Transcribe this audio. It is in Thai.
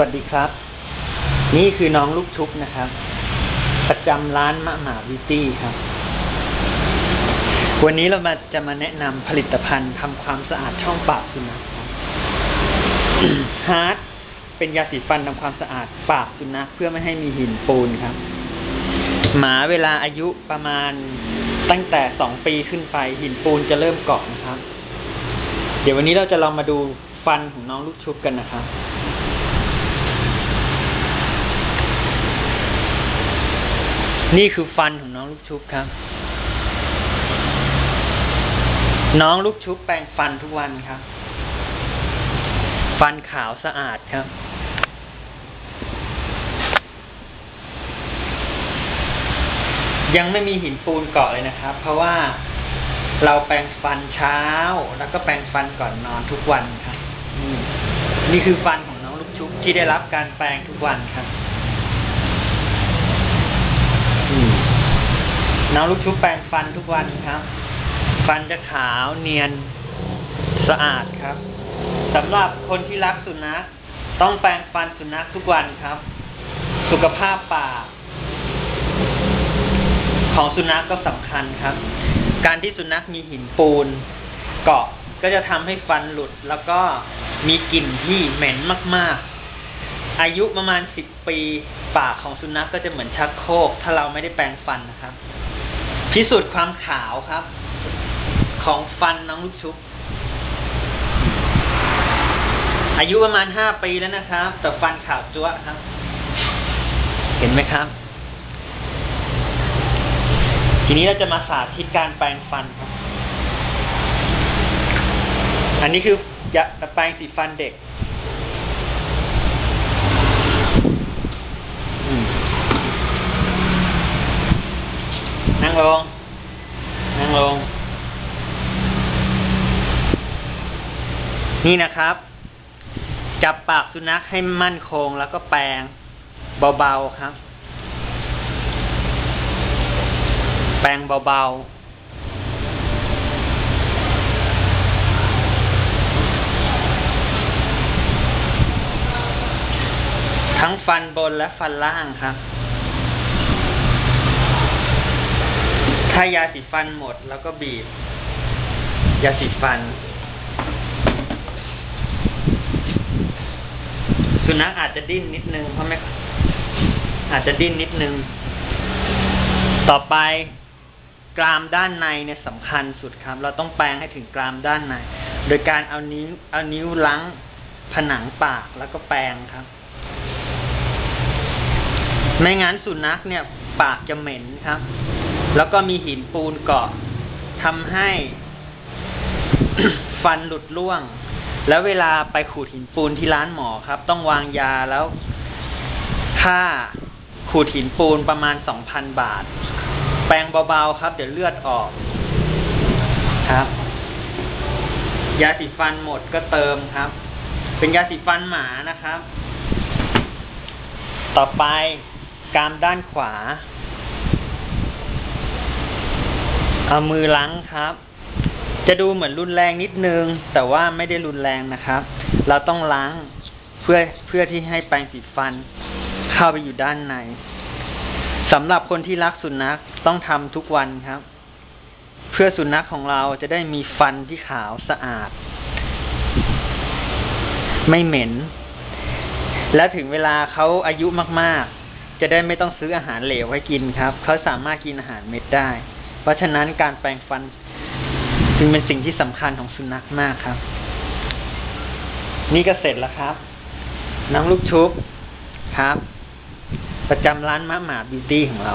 วัสดีครับ นี่คือน้องลูกชุบนะครับ ประจำร้านมะหมาวิตี้ครับ วันนี้เรามาจะมาแนะนำผลิตภัณฑ์ทำความสะอาดช่องปากสุนัขครับฮาร์ดเป็นยาสีฟันทำความสะอาดปากสุนัขเพื่อไม่ให้มีหินปูนครับ หมาเวลาอายุประมาณตั้งแต่สองปีขึ้นไปหินปูนจะเริ่มเกาะนะครับ เดี๋ยววันนี้เราจะลองมาดูฟันของน้องลูกชุบกันนะครับ นี่คือฟันของน้องลูกชุบครับ น้องลูกชุบแปรงฟันทุกวันครับ ฟันขาวสะอาดครับ ยังไม่มีหินปูนเกาะเลยนะครับ เพราะว่าเราแปรงฟันเช้า แล้วก็แปรงฟันก่อนนอนทุกวันครับนี่คือฟันของน้องลูกชุบที่ได้รับการแปรงทุกวันครับ อืม น้องลูกชุบแปรงฟันทุกวันครับ ฟันจะขาวเนียนสะอาดครับสำหรับคนที่รักสุนัขต้องแปรงฟันสุนัขทุกวันครับ สุขภาพปากของสุนัขก็สำคัญครับ การที่สุนัขมีหินปูน เกาะก็จะทำให้ฟันหลุด แล้วก็มีกลิ่นที่เหม็นมาก ๆ อายุประมาณสิบปี ปากของสุนัขก็จะเหมือนชักโครกถ้าเราไม่ได้แปรงฟันนะครับ พิสูจน์ความขาวครับ ของฟันน้องลูกชุบ อายุประมาณห้าปีแล้วนะครับ แต่ฟันขาวจั๊วะครับ เห็นไหมครับ ทีนี้เราจะมาสาธิตการแปรงฟันครับ อันนี้คือยาแปรงสีฟันเด็ก นั่งลง นั่งลง นี่นะครับ จับปากสุนัขให้มั่นคงแล้วก็แปรงเบาๆครับ แปรงเบาๆทั้งฟันบนและฟันล่างครับ ถ้ายาสีฟันหมด แล้วก็บีบ ยาสีฟัน สุนัขอาจจะดิ้นนิดนึง เพราะไม่อาจจะดิ้นนิดนึง ต่อไปกรามด้านในเนี่ยสำคัญสุดครับ เราต้องแปรงให้ถึงกรามด้านใน โดยการเอานิ้วเอานิ้วล้างผนังปากแล้วก็แปรงครับ ไม่งั้นสุนัขเนี่ย ปากจะเหม็นครับ แล้วก็มีหินปูนเกาะทำให้ฟันหลุดร่วง แล้วเวลาไปขูดหินปูนที่ร้านหมอครับ ต้องวางยาแล้วค่าขูดหินปูนประมาณสองพันบาท แปรงเบาๆครับ เดี๋ยวเลือดออกครับ ยาสีฟันหมดก็เติมครับ เป็นยาสีฟันหมานะครับ ต่อไปกรามด้านขวา เอามือล้างครับ จะดูเหมือนรุนแรงนิดนึง แต่ว่าไม่ได้รุนแรงนะครับ เราต้องล้างเพื่อเพื่อที่ให้แปรงสีฟัน เข้าไปอยู่ด้านในสำหรับคนที่รักสุนัขต้องทำทุกวันครับ เพื่อสุนัขของเราจะได้มีฟันที่ขาวสะอาด ไม่เหม็น และถึงเวลาเขาอายุมาก ๆ จะได้ไม่ต้องซื้ออาหารเหลวให้กินครับ เขาสามารถกินอาหารเม็ดได้ ราะฉะนั้นการแปรงฟันจึงเป็นสิ่งที่สำคัญของสุนัขมากครับ นี่ก็เสร็จแล้วครับ น้องลูกชุบครับ ประจำร้านมะหมาบิวตี้ของเรา